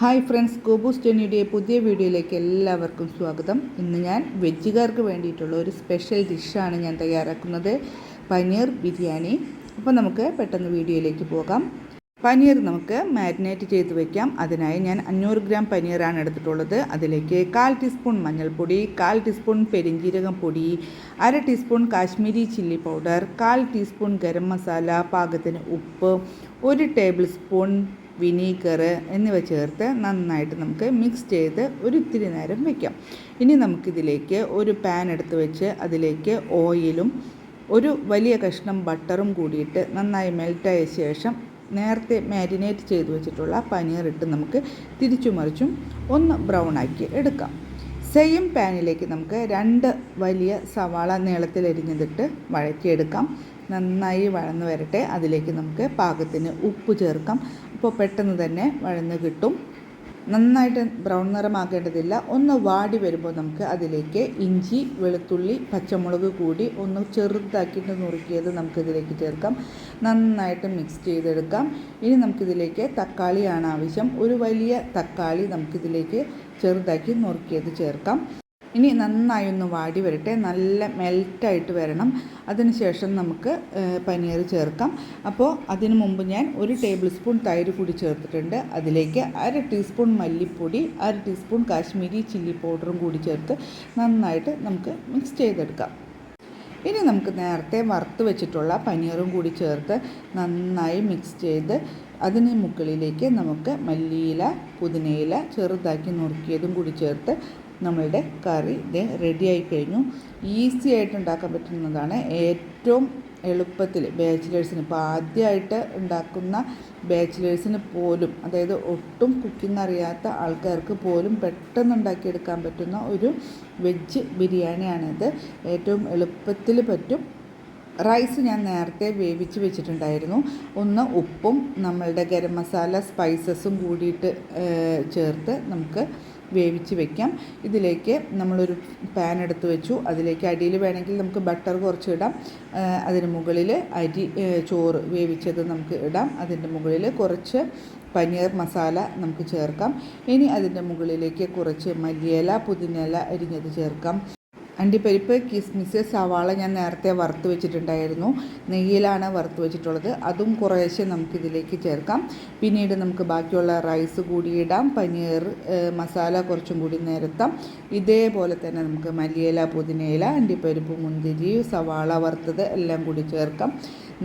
Hi friends Gobu സ്റ്റെനിയുടെ പുതിയ വീഡിയോയിലേക്ക് എല്ലാവർക്കും സ്വാഗതം. ഇന്ന് ഞാൻ വെജുകാർക്ക് വേണ്ടിയിട്ടുള്ള ഒരു സ്പെഷ്യൽ ഡിഷാണ് ഞാൻ തയ്യാറാക്കുന്നത്. പനീർ ബിരിയാണി. അപ്പോൾ നമുക്ക് പെട്ടെന്ന് വീഡിയോയിലേക്ക് പോകാം. പനീർ നമുക്ക് മാരിനേറ്റ് ചെയ്ത് വയ്ക്കാം അതിനായി ഞാൻ അഞ്ഞൂറ് ഗ്രാം പനീറാണ് എടുത്തിട്ടുള്ളത്. അതിലേക്ക് കാൽ ടീസ്പൂൺ മഞ്ഞൾപ്പൊടി കാൽ ടീസ്പൂൺ പെരിഞ്ജീരകം പൊടി അര ടീസ്പൂൺ കാശ്മീരി ചില്ലി പൗഡർ കാൽ ടീസ്പൂൺ ഗരം മസാല പാകത്തിന് ഉപ്പ് ഒരു ടേബിൾ സ്പൂൺ വിനീഗർ എന്നിവ ചേർത്ത് നന്നായിട്ട് നമുക്ക് മിക്സ് ചെയ്ത് ഒരിത്തിരി നേരം വയ്ക്കാം ഇനി നമുക്കിതിലേക്ക് ഒരു പാൻ എടുത്ത് വെച്ച് അതിലേക്ക് ഓയിലും ഒരു വലിയ കഷ്ണം ബട്ടറും കൂടിയിട്ട് നന്നായി മെൽറ്റായ ശേഷം നേരത്തെ മാരിനേറ്റ് ചെയ്ത് വെച്ചിട്ടുള്ള പനീർ ഇട്ട് നമുക്ക് തിരിച്ചു മറിച്ചും ഒന്ന് ബ്രൗൺ ആക്കി എടുക്കാം. സെയിം പാനിലേക്ക് നമുക്ക് രണ്ട് വലിയ സവാള നീളത്തിൽ എരിഞ്ഞതിട്ട് വഴറ്റിയെടുക്കാം. നന്നായി വഴന്ന് വരട്ടെ. അതിലേക്ക് നമുക്ക് പാകത്തിന് ഉപ്പ് ചേർക്കാം. അപ്പോൾ പെട്ടെന്ന് തന്നെ വഴന്ന് കിട്ടും. നന്നായിട്ട് ബ്രൗൺ നിറമാക്കേണ്ടതില്ല. ഒന്ന് വാടി വരുമ്പോൾ നമുക്ക് അതിലേക്ക് ഇഞ്ചി വെളുത്തുള്ളി പച്ചമുളക് കൂടി ഒന്ന് ചെറുതാക്കിയിട്ട് നുറുക്കിയത് നമുക്കിതിലേക്ക് ചേർക്കാം. നന്നായിട്ട് മിക്സ് ചെയ്തെടുക്കാം. ഇനി നമുക്കിതിലേക്ക് തക്കാളിയാണ് ആവശ്യം. ഒരു വലിയ തക്കാളി നമുക്കിതിലേക്ക് ചെറുതാക്കി നുറുക്കിയത് ചേർക്കാം. ഇനി നന്നായി ഒന്ന് വാടി വരട്ടെ. നല്ല മെൽറ്റായിട്ട് വരണം. അതിനുശേഷം നമുക്ക് പനീർ ചേർക്കാം. അപ്പോൾ അതിനു മുമ്പ് ഞാൻ ഒരു ടേബിൾ സ്പൂൺ തൈര് കൂടി ചേർത്തിട്ടുണ്ട്. അതിലേക്ക് അര ടീസ്പൂൺ മല്ലിപ്പൊടി അര ടീസ്പൂൺ കാശ്മീരി ചില്ലി പൗഡറും കൂടി ചേർത്ത് നന്നായിട്ട് നമുക്ക് മിക്സ് ചെയ്തെടുക്കാം. ഇനി നമുക്ക് നേരത്തെ വറുത്ത് വെച്ചിട്ടുള്ള പനീറും കൂടി ചേർത്ത് നന്നായി മിക്സ് ചെയ്ത് അതിന് മുകളിലേക്ക് നമുക്ക് മല്ലിയില പുതിനയില ചെറുതാക്കി നുറുക്കിയതും കൂടി ചേർത്ത് നമ്മളുടെ കറി ഇത് റെഡിയായി കഴിഞ്ഞു. ഈസി ആയിട്ട് ഉണ്ടാക്കാൻ പറ്റുന്നതാണ്. ഏറ്റവും എളുപ്പത്തിൽ ബാച്ചിലേഴ്സിന് ഇപ്പോൾ ആദ്യമായിട്ട് ഉണ്ടാക്കുന്ന ബാച്ചിലേഴ്സിന് പോലും അതായത് ഒട്ടും കുക്കിംഗ് അറിയാത്ത ആൾക്കാർക്ക് പോലും പെട്ടെന്ന് ഉണ്ടാക്കിയെടുക്കാൻ പറ്റുന്ന ഒരു വെജ് ബിരിയാണിയാണിത്. ഏറ്റവും എളുപ്പത്തിൽ പറ്റും. റൈസ് ഞാൻ നേരത്തെ വേവിച്ച് വെച്ചിട്ടുണ്ടായിരുന്നു. ഒന്ന് ഉപ്പും നമ്മളുടെ ഗരം മസാല സ്പൈസസും കൂടിയിട്ട് ചേർത്ത് നമുക്ക് വേവിച്ച് വെക്കാം. ഇതിലേക്ക് നമ്മളൊരു പാൻ എടുത്ത് വെച്ചു. അതിലേക്ക് അടിയിൽ വേണമെങ്കിൽ നമുക്ക് ബട്ടർ കുറച്ച് ഇടാം. അതിന് മുകളിൽ അരി ചോറ് വേവിച്ചത് നമുക്ക് ഇടാം. അതിന്റെ മുകളിൽ കുറച്ച് പനീർ മസാല നമുക്ക് ചേർക്കാം. ഇനി അതിന്റെ മുകളിലേക്ക് കുറച്ച് മല്ലിയില പുതിനയില അരിഞ്ഞത് ചേർക്കാം. അണ്ടിപ്പരിപ്പ് കിസ്മിസ് സവാള ഞാൻ നേരത്തെ വറുത്ത് വെച്ചിട്ടുണ്ടായിരുന്നു. നെയ്യിലാണ് വറുത്ത് വെച്ചിട്ടുള്ളത്. അതും കുറേശ്ശെ നമുക്കിതിലേക്ക് ചേർക്കാം. പിന്നീട് നമുക്ക് ബാക്കിയുള്ള റൈസ് കൂടി ഇടാം. പനീർ മസാല കുറച്ചും കൂടി നിരത്താം. ഇതേപോലെ തന്നെ നമുക്ക് മല്ലിയില പുതിനയില അണ്ടിപ്പരിപ്പ് മുന്തിരി സവാള വറുത്തത് എല്ലാം കൂടി ചേർക്കാം.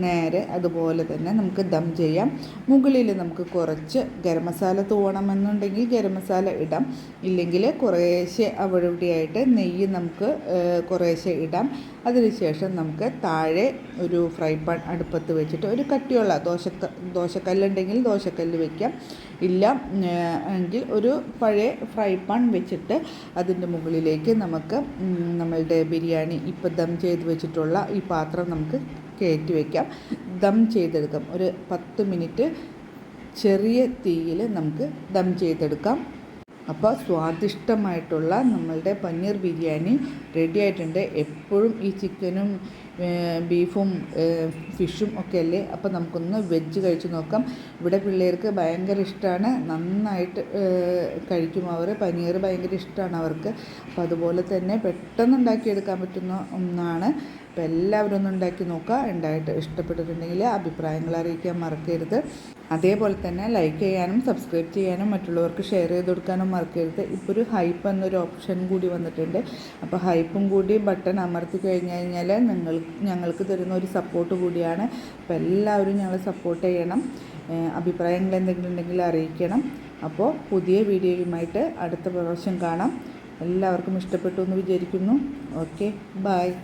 നേരെ അതുപോലെ തന്നെ നമുക്ക് ദം ചെയ്യാം. മുകളിൽ നമുക്ക് കുറച്ച് ഗരം മസാല തൂവണമെന്നുണ്ടെങ്കിൽ ഗരം മസാല ഇടാം. ഇല്ലെങ്കിൽ കുറേശ്ശെ അവിടെ നെയ്യ് നമുക്ക് കുറേശ്ശെ ഇടാം. അതിനുശേഷം നമുക്ക് താഴെ ഒരു ഫ്രൈ പാൻ അടുപ്പത്ത് വെച്ചിട്ട് ഒരു കട്ടിയുള്ള ദോശ ദോശക്കല്ലുണ്ടെങ്കിൽ ദോശക്കല്ല് വയ്ക്കാം ഇല്ല എങ്കിൽ ഒരു പഴയ ഫ്രൈ പാൻ വെച്ചിട്ട് അതിന്റെ മുകളിലേക്ക് നമുക്ക് നമ്മളുടെ ബിരിയാണി ഇപ്പം ദം ചെയ്ത് വെച്ചിട്ടുള്ള ഈ പാത്രം നമുക്ക് കയറ്റി വയ്ക്കാം ദം ചെയ്തെടുക്കാം. ഒരു പത്ത് മിനിറ്റ് ചെറിയ തീയിൽ നമുക്ക് ദം ചെയ്തെടുക്കാം. അപ്പോൾ സ്വാദിഷ്ടമായിട്ടുള്ള നമ്മളുടെ പനീർ ബിരിയാണി റെഡി ആയിട്ടുണ്ട്. എപ്പോഴും ഈ ചിക്കനും ബീഫും ഫിഷും ഒക്കെ അല്ലേ? അപ്പോൾ നമുക്കൊന്ന് വെജ് കഴിച്ച് നോക്കാം. ഇവിടെ പിള്ളേർക്ക് ഭയങ്കര ഇഷ്ടമാണ്. നന്നായിട്ട് കഴിക്കും അവർ. പനീർ ഭയങ്കര ഇഷ്ടമാണ് അവർക്ക്. അപ്പോൾ അതുപോലെ തന്നെ പെട്ടെന്ന് ഉണ്ടാക്കിയെടുക്കാൻ പറ്റുന്ന ഒന്നാണ് അപ്പോൾ എല്ലാവരും ഒന്ന് ഉണ്ടാക്കി നോക്കുക. ഉണ്ടായിട്ട് ഇഷ്ടപ്പെട്ടിട്ടുണ്ടെങ്കിൽ അഭിപ്രായങ്ങൾ അറിയിക്കാൻ മറക്കരുത്. അതേപോലെ തന്നെ ലൈക്ക് ചെയ്യാനും സബ്സ്ക്രൈബ് ചെയ്യാനും മറ്റുള്ളവർക്ക് ഷെയർ ചെയ്ത് കൊടുക്കാനും മറക്കരുത്. ഇപ്പോൾ ഒരു ഹൈപ്പ് എന്നൊരു ഓപ്ഷൻ കൂടി വന്നിട്ടുണ്ട്. അപ്പോൾ ഹൈപ്പും കൂടി ബട്ടൺ അമർത്തി കഴിഞ്ഞ് കഴിഞ്ഞാൽ നിങ്ങൾ ഞങ്ങൾക്ക് തരുന്ന ഒരു സപ്പോർട്ട് കൂടിയാണ്. അപ്പോൾ എല്ലാവരും ഞങ്ങളെ സപ്പോർട്ട് ചെയ്യണം. അഭിപ്രായങ്ങൾ എന്തെങ്കിലും ഉണ്ടെങ്കിൽ അറിയിക്കണം. അപ്പോൾ പുതിയ വീഡിയോയുമായിട്ട് അടുത്ത പ്രാവശ്യം കാണാം. എല്ലാവർക്കും ഇഷ്ടപ്പെട്ടു എന്ന് വിചാരിക്കുന്നു. Okay bye